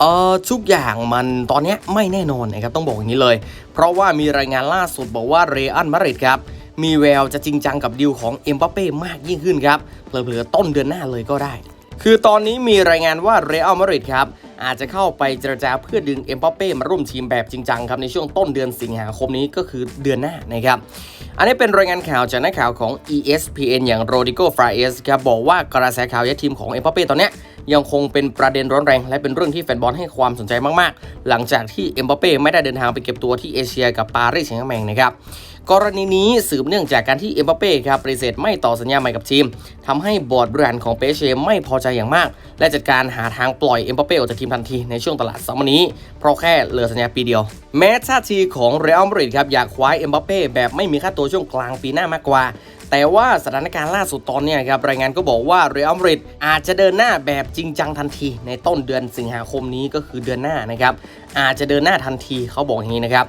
เอ่อทุกอย่างมันตอนนี้ไม่แน่นอนนะครับต้องบอกอย่างนี้เลย เพราะว่ามีรายงานล่าสุดบอกว่าเรอัลมาดริดครับมีแววจะจริงจังกับดีลของเอ็มบัปเป้มากยิ่งขึ้นครับเผลอๆต้นเดือนหน้าเลยก็ได้ คือตอนนี้มีรายงานว่าเรอัลมาดริดครับอาจจะเข้าไปเจรจาเพื่อดึงเอ็มบัปเป้มาร่วมทีมแบบจริงจังครับในช่วงต้นเดือนสิงหาคมนี้ก็คือเดือนหน้านะครับอันนี้เป็นรายงานข่าวจากนักข่าวของ ESPN อย่างโรดิโกฟราเอสครับบอกว่ากระแสข่าวย้ายทีมของเอ็มบัปเป้ตอนเนี้ ยังคงเป็นประเด็นร้อนแรง และเป็นเรื่องที่แฟนบอลให้ความสนใจมากๆ หลังจากที่เอ็มบัปเป้ไม่ได้เดินทางไปเก็บตัวที่เอเชียกับปารีสแซงต์แมงนะครับกรณีนี้สืบเนื่องจากการที่เอ็มบัปเป้ครับปฏิเสธไม่ต่อสัญญาใหม่กับทีมทำให้บอร์ดบริหารของเปเชไม่พอใจอย่างมาก และจัดการหาทางปล่อยเอ็มบัปเป้ออกจากทีมทันทีในช่วงตลาดซัมเมอร์นี้ เพราะแค่เหลือสัญญาปีเดียว แม้ท่าทีของเรอัลมาดริดครับอยากคว้าเอ็มบัปเป้แบบไม่มีค่าตัวช่วงกลางปีหน้ามากกว่า แต่ว่าสถานการณ์ล่าสุดตอนนี้ครับรายงานก็บอกว่าเรอัลมาดริดอาจจะเดินหน้าแบบจริงจังทันทีในต้นเดือนสิงหาคมนี้ก็คือเดือนหน้านะครับอาจจะเดินหน้าทันทีเขาบอกอย่างนี้นะครับ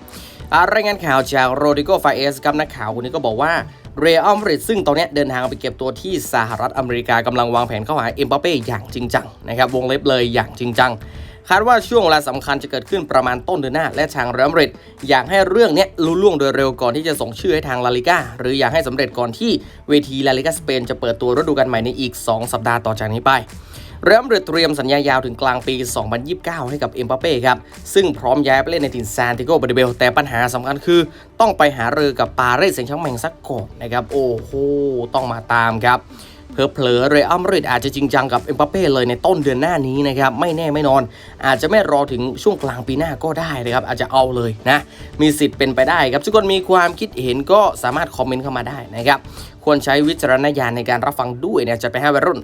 รายงานข่าวจากโรดิโกฟาเอสครับนักข่าวคนนี้ก็บอกว่าเรอัลมาดริดซึ่งตอนนี้เดินทางไปเก็บตัวที่สหรัฐอเมริกากำลังวางแผนเข้าหาเอ็มบัปเป้อย่างจริงจังนะครับวงเล็บเลยอย่างจริงจัง คาดว่าช่วงเวลาสำคัญจะเกิดขึ้นประมาณต้นเดือนหน้า และทางเรอัลมาดริดอยากให้เรื่องนี้ลุล่วงโดยเร็วก่อนที่จะส่งชื่อให้ทางลาลิก้าหรืออยากให้สำเร็จก่อนที่เวทีลาลิก้าสเปนจะเปิดตัวฤดูกาลใหม่ในอีก 2 สัปดาห์ต่อจากนี้ไปเรอัลมาดริดเตรียมสัญญายาวถึงกลางปี 2029 ให้กับเอ็มบัปเป้ครับ ซึ่งพร้อมย้ายไปเล่นในถิ่นซานติโกบาเดเบล แต่ปัญหาสำคัญคือ ต้องไปหารือกับปารีสแซงต์แชร์กแมงสักก่อนนะครับ โอ้โห ต้องมาตามครับ เผลอๆเรอัลมาดริดอาจจะจริงจังกับเอ็มบัปเป้เลยในต้นเดือนหน้านี้นะครับไม่แน่ไม่นอน อาจจะไม่รอถึงช่วงกลางปีหน้าก็ได้นะครับอาจจะเอาเลยนะมีสิทธิ์เป็นไปได้ครับทุกคนมีความคิดเห็นก็สามารถคอมเมนต์เข้ามาได้นะครับควรใช้วิจารณญาณในการรับฟังด้วยนะจะไปให้วัยรุ่น